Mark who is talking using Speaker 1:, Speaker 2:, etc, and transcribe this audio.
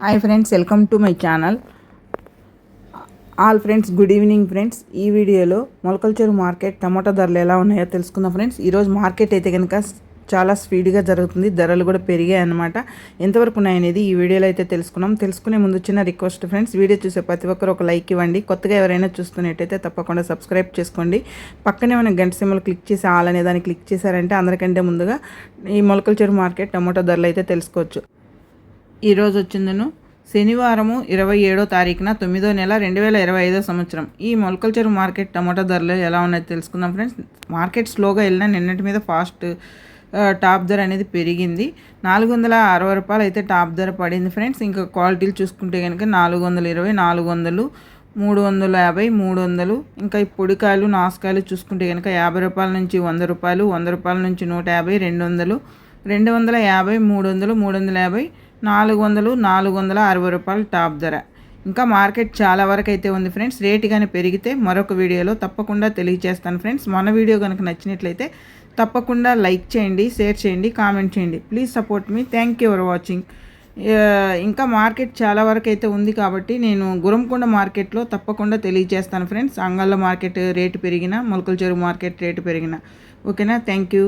Speaker 1: Hi friends welcome to my channel all friends good evening friends ఈ వీడియోలో Molakalcheru market టమాటా ధరలు ఎలా ఉన్నాయో తెలుసుకుందాం ఫ్రెండ్స్ ఈరోజు మార్కెట్ అయితే కనుక చాలా స్పీడ్గా జరుగుతుంది. ధరలు కూడా పెరిగాయి అన్నమాట. ఎంతవరకు ఉన్నాయనేది ఈ వీడియోలో అయితే తెలుసుకున్నాం తెలుసుకునే ముందు చిన్న రిక్వెస్ట్ ఫ్రెండ్స్ వీడియో చూసే ప్రతి ఒక్కరు ఒక లైక్ ఇవ్వండి. కొత్తగా ఎవరైనా చూస్తున్నట్టయితే తప్పకుండా సబ్స్క్రైబ్ చేసుకోండి. పక్కనే మనం గంట సిమ్మలు క్లిక్ చేసి ఆల్ అనే దాన్ని క్లిక్ చేశారంటే అందరికంటే ముందుగా ఈ మొలకల్చెరు మార్కెట్ టమాటో ధరలు అయితే తెలుసుకోవచ్చు. ఈరోజు వచ్చిందను. శనివారము ఇరవై ఏడో తారీఖున తొమ్మిదో నెల రెండు వేల ఇరవై ఐదో సంవత్సరం. ఈ మొలకల్చర్ మార్కెట్ టమాటా ధరలు ఎలా ఉన్నాయో తెలుసుకుందాం ఫ్రెండ్స్. మార్కెట్ స్లోగా వెళ్ళినా నిన్నటి మీద ఫాస్ట్ టాప్ ధర అనేది పెరిగింది. నాలుగు వందల అరవై రూపాయలు అయితే టాప్ ధర పడింది ఫ్రెండ్స్. ఇంకా క్వాలిటీలు చూసుకుంటే కనుక నాలుగు వందల ఇరవై నాలుగు వందలు మూడు వందల యాభై మూడు వందలు. ఇంకా ఈ పొడికాయలు నాసుకాయలు చూసుకుంటే కనుక యాభై రూపాయల నుంచి వంద రూపాయలు వంద రూపాయల నుంచి నూట యాభై రెండు వందలు. రెండు వందల యాభై మూడు వందలు మూడు వందల యాభై. నాలుగు వందలు నాలుగు వందల అరవై రూపాయలు టాప్ ధర. ఇంకా మార్కెట్ చాలా వరకు అయితే ఉంది ఫ్రెండ్స్. రేటు కానీ పెరిగితే మరొక వీడియోలో తప్పకుండా తెలియజేస్తాను ఫ్రెండ్స్. మన వీడియో కనుక నచ్చినట్లయితే తప్పకుండా లైక్ చేయండి షేర్ చేయండి కామెంట్ చేయండి. Please support me. Thank you for watching. ఇంకా మార్కెట్ చాలా వరకు అయితే ఉంది కాబట్టి నేను గురంకొండ మార్కెట్లో తప్పకుండా తెలియజేస్తాను ఫ్రెండ్స్. అంగళ్ళ మార్కెట్ రేటు పెరిగిన మొలకల చెరువు మార్కెట్ రేటు పెరిగిన. ఓకేనా? Thank you.